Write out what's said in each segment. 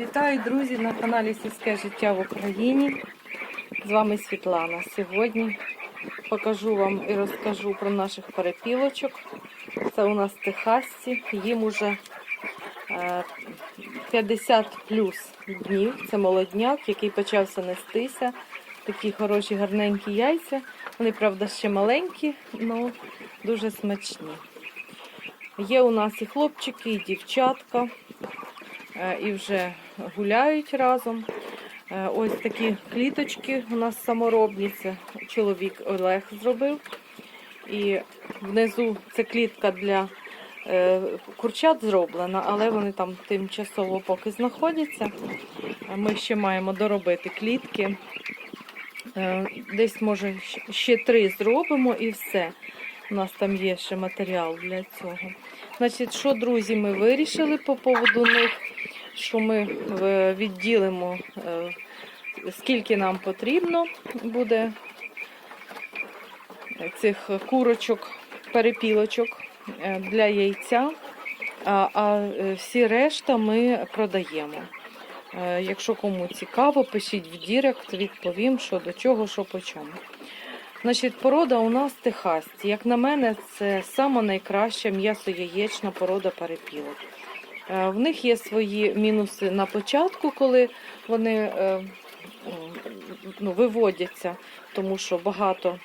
Вітаю, друзі, на каналі Сільське життя в Україні. З вами Світлана. Сьогодні покажу вам і розкажу про наших перепілочок. Це у нас техасці. Їм уже е, 50 плюс днів. Це молодняк, який почався нестися. Такі хороші, гарненькі яйця. Вони, правда, ще маленькі, але дуже смачні. Є у нас і хлопчики, і дівчатка, е, і вже гуляють разом. Е, Ось такі кліточки у нас саморобні. Це чоловік Олег зробив. І внизу це клітка для е, курчат зроблена, але вони там тимчасово поки знаходяться. Е, Ми ще маємо доробити клітки. Е, Десь, може, ще три зробимо і все. У нас там є ще матеріал для цього. Значить, що, друзі, ми вирішили по поводу них, що ми е, відділимо, е, скільки нам потрібно буде цих курочок, перепілочок е, для яйця, а, всі решта ми продаємо. Якщо кому цікаво, пишіть в Дірект, відповім, що до чого, що по чому. Значить, порода у нас техасці. Як на мене, це сама найкраща м'ясо-яєчна порода перепілок. Е, В них є свої мінуси на початку, коли вони е, ну, виводяться, тому що багато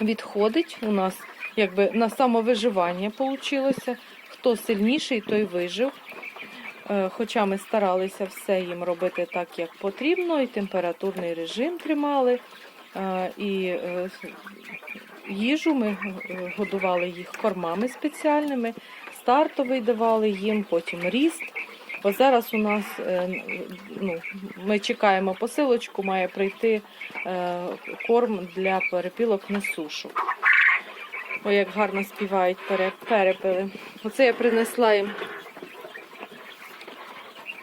відходить. У нас якби на самовиживання вийшло. Хто сильніший, той вижив. Е, Хоча ми старалися все їм робити так, як потрібно, і температурний режим тримали. І їжу ми годували їх кормами спеціальними, стартовий давали їм, потім ріст. Ось зараз у нас е, ну, ми чекаємо посилочку, має прийти е, корм для перепілок на сушу. Ой, як гарно співають пере- перепели. Оце я принесла їм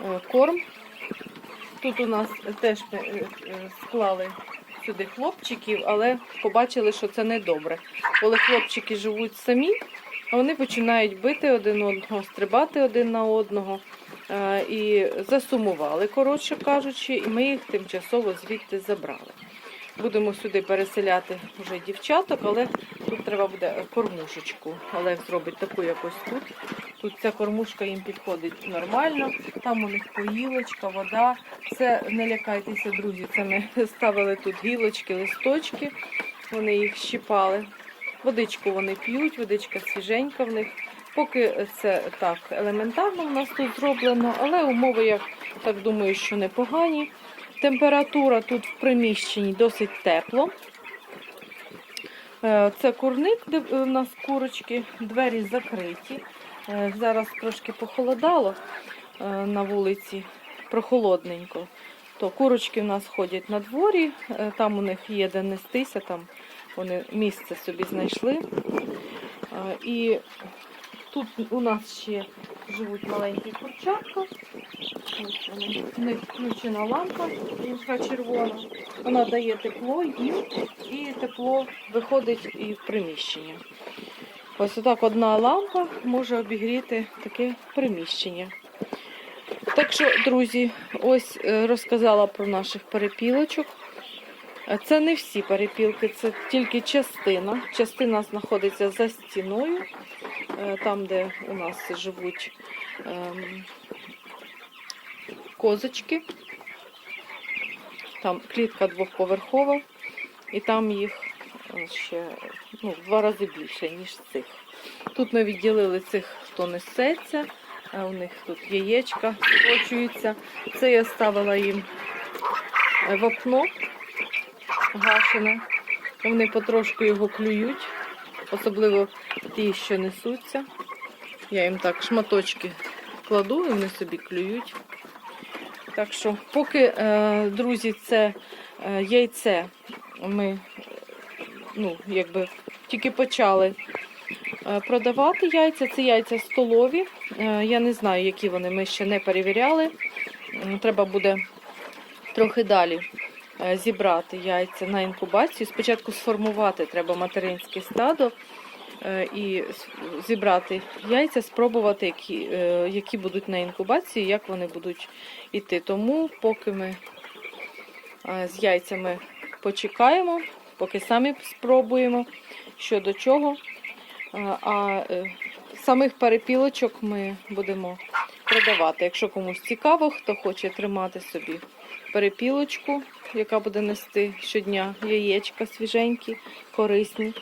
е, корм. Тут у нас теж склали сюди хлопчиків, але побачили, що це не добре. Коли хлопчики живуть самі, вони починають бити один одного, стрибати один на одного. е, І засумували, коротше кажучи, і ми їх тимчасово звідти забрали. Будемо сюди переселяти вже дівчаток, але тут треба буде кормушечку. Олег зробить таку якось тут. Тут ця кормушка їм підходить нормально. Там у них поїлочка, вода. Це не лякайтеся, друзі. Це ми ставили тут гілочки, листочки. Вони їх щипали. Водичку вони п'ють, водичка свіженька в них. Поки це так елементарно у нас тут зроблено, але умови, я так думаю, що непогані. Температура тут в приміщенні досить тепло. Е, Це курник, де у нас курочки, двері закриті. Е, Зараз трошки похолодало е, на вулиці, прохолодненько. То курочки у нас ходять на дворі, там у них є де нестися, там вони місце собі знайшли. Е, І тут у нас ще живуть маленькі курчатка. У них включена лампа інфрачервона. Вона дає тепло їм і тепло виходить і в приміщення. Ось отак одна лампа може обігріти таке приміщення. Так що, друзі, ось е, розказала про наших перепілочок. Е, Це не всі перепілки, це тільки частина. Частина знаходиться за стіною, е, там, де у нас живуть ем, козочки. Там клітка двохповерхова, і там їх е, ще ну, в два рази більше, ніж цих. Тут ми відділили цих, хто несеться, у них тут яєчка скочуються. Це я ставила їм вапно гашене. Вони потрошку його клюють, особливо ті, що несуться. Я їм так шматочки кладу, і вони собі клюють. Так що, поки, е, друзі, це е, яйце ми ну, якби тільки почали е, продавати яйця. Це яйця столові. Я не знаю, які вони ми ще не перевіряли. Треба буде трохи далі зібрати яйця на інкубацію. Спочатку сформувати треба материнське стадо. е, і зібрати яйця, спробувати, які, е, які будуть на інкубації, як вони будуть йти. Тому поки ми е, з яйцями почекаємо, поки самі спробуємо, що до чого. Е, А е, самих перепілочок ми будемо продавати. Якщо комусь цікаво, хто хоче тримати собі перепілочку, яка буде нести щодня яєчка свіженькі, корисні.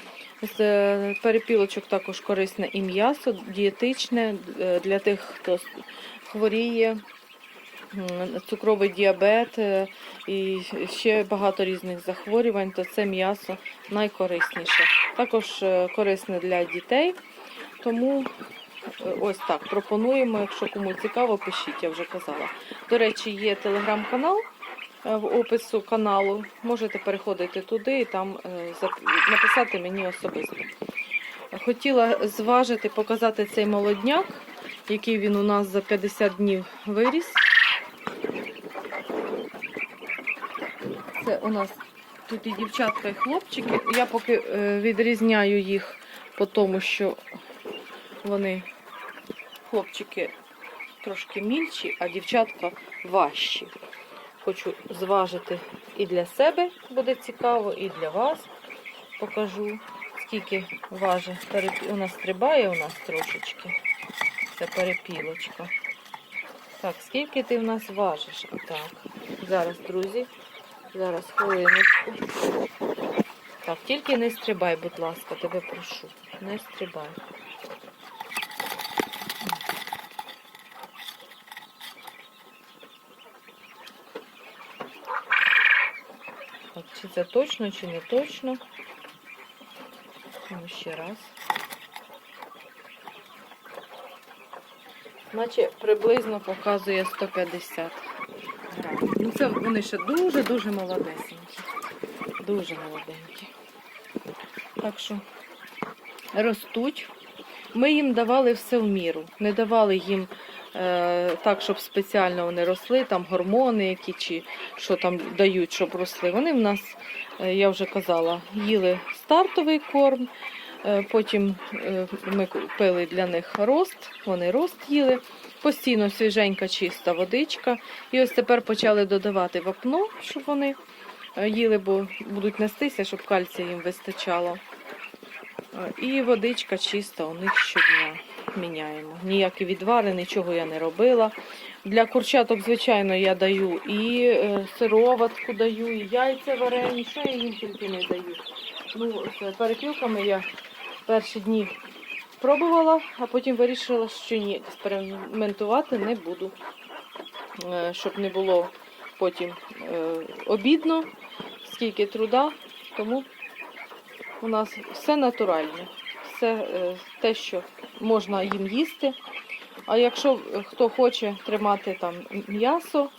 З е, перепілочок також корисне і м'ясо, дієтичне е, для тих, хто хворіє, цукровий діабет е, і ще багато різних захворювань, то це м'ясо найкорисніше. Також корисне для дітей. Тому ось так пропонуємо. Якщо кому цікаво, пишіть, я вже казала. До речі, є телеграм-канал е, в опису каналу. Можете переходити туди і там е, написати мені особисто. Хотіла зважити, показати цей молодняк, який він у нас за 50 днів виріс. Це у нас тут і дівчатка, і хлопчики. Я поки е, відрізняю їх по тому, що вони, хлопчики, трошки мільчі, а дівчатка важчі. Хочу зважити і для себе буде цікаво, і для вас покажу, скільки важить. У нас стрибає у нас трошечки. Це перепілочка. Так, скільки ти в нас важиш? Так. Зараз, друзі. Зараз хвилиночку. Так, тільки не стрибай, будь ласка, тебе прошу. Не стрибай. Чи це точно, чи не точно? Ну, ще раз. Наче приблизно показує 150 грамів. Ну це вони ще дуже-дуже молодесенькі. Дуже молоденькі. Так що ростуть. Ми їм давали все в міру. Не давали їм так, щоб спеціально вони росли, там гормони які чи що там дають, щоб росли. Вони в нас, е, я вже казала, їли стартовий корм. Е, Потім е, ми купили для них рост, вони рост їли. Постійно свіженька, чиста водичка. І ось тепер почали додавати вапно, щоб вони е, їли, бо будуть нестися, щоб кальція їм вистачало. Е, І водичка чиста у них щодня міняємо. Ніякі відвари, нічого я не робила. Для курчаток, звичайно, я даю і е, сироватку даю, і яйця варені, що я їм тільки не даю. Ну, з перепілками я перші дні пробувала, а потім вирішила, що ні, експериментувати не буду, Е, щоб не було потім е, обідно, скільки труда, тому у нас все натуральне, все е, те, що можна їм їсти. А якщо хто хоче тримати там м'ясо,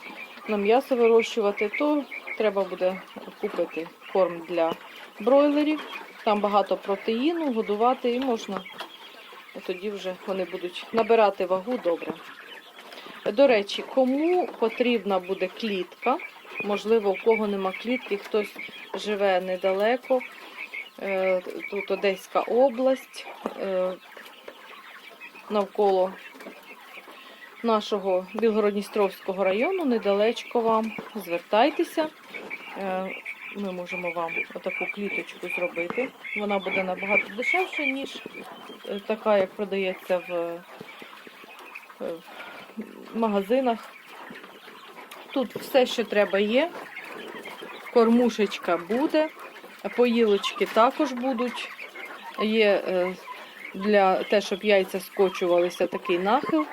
на м'ясо вирощувати, то треба буде купити корм для бройлерів. Там багато протеїну, годувати і можна. Тоді вже вони будуть набирати вагу добре. До речі, кому потрібна буде клітка, можливо, у кого нема клітки, хтось живе недалеко, тут Одеська область, е, навколо нашого Білгородністровського району, недалечко вам. Звертайтеся. Е, Ми можемо вам отаку кліточку зробити. Вона буде набагато дешевша, ніж е, така, як продається е, в магазинах. Тут все, що треба, є. Кормушечка буде, поїлочки також будуть. Є е, для те, щоб яйця скочувалися, такий нахил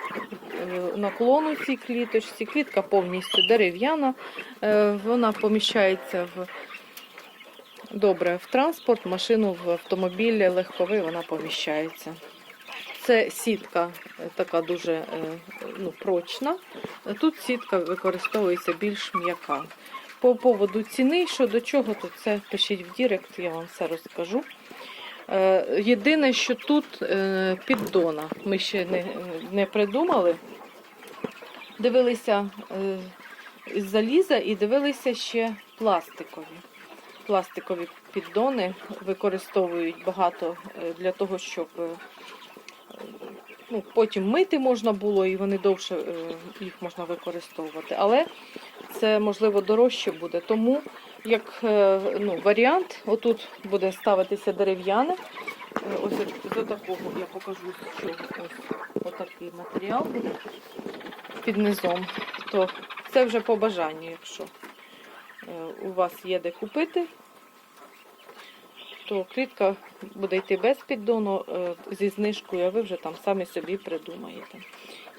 е, наклону цій кліточці. Клітка повністю дерев'яна. Е, Вона поміщається в добре в транспорт, машину, в автомобіль легковий вона поміщається. Це сітка така дуже ну, прочна. Тут сітка використовується більш м'яка. По поводу ціни, що до чого, то це пишіть в Дірект, я вам все розкажу. Е, Єдине, що тут е, піддона ми ще не, не придумали. Дивилися е, з заліза і дивилися ще пластикові. пластикові піддони використовують багато для того, щоб ну, потім мити можна було і вони довше е, їх можна використовувати. Але це можливо дорожче буде. Тому як е, ну, варіант, отут буде ставитися дерев'яне. Е, Ось з такого я покажу, що ось отакий матеріал буде під низом. То це вже по бажанню, якщо у вас є де купити, то клітка буде йти без піддону е, зі знижкою, а ви вже там самі собі придумаєте.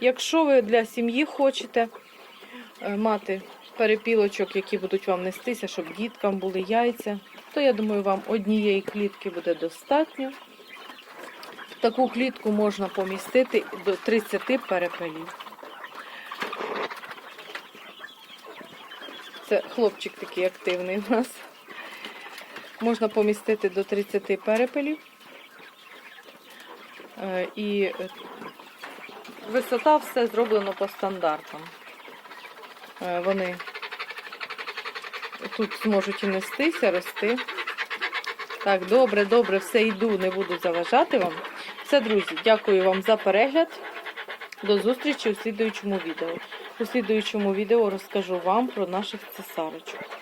Якщо ви для сім'ї хочете е, мати перепілочок, які будуть вам нестися, щоб діткам були яйця, то я думаю, вам однієї клітки буде достатньо. В таку клітку можна помістити до 30 перепелів. Це хлопчик такий активний у нас. Можна помістити до 30 перепелів. Е, І е, висота все зроблено по стандартам. Е, Вони тут зможуть і нестися, рости. Так, добре, добре, все йду, не буду заважати вам. Все, друзі, дякую вам за перегляд. До зустрічі у слідуючому відео. У слідуючому відео розкажу вам про наших цесарочок.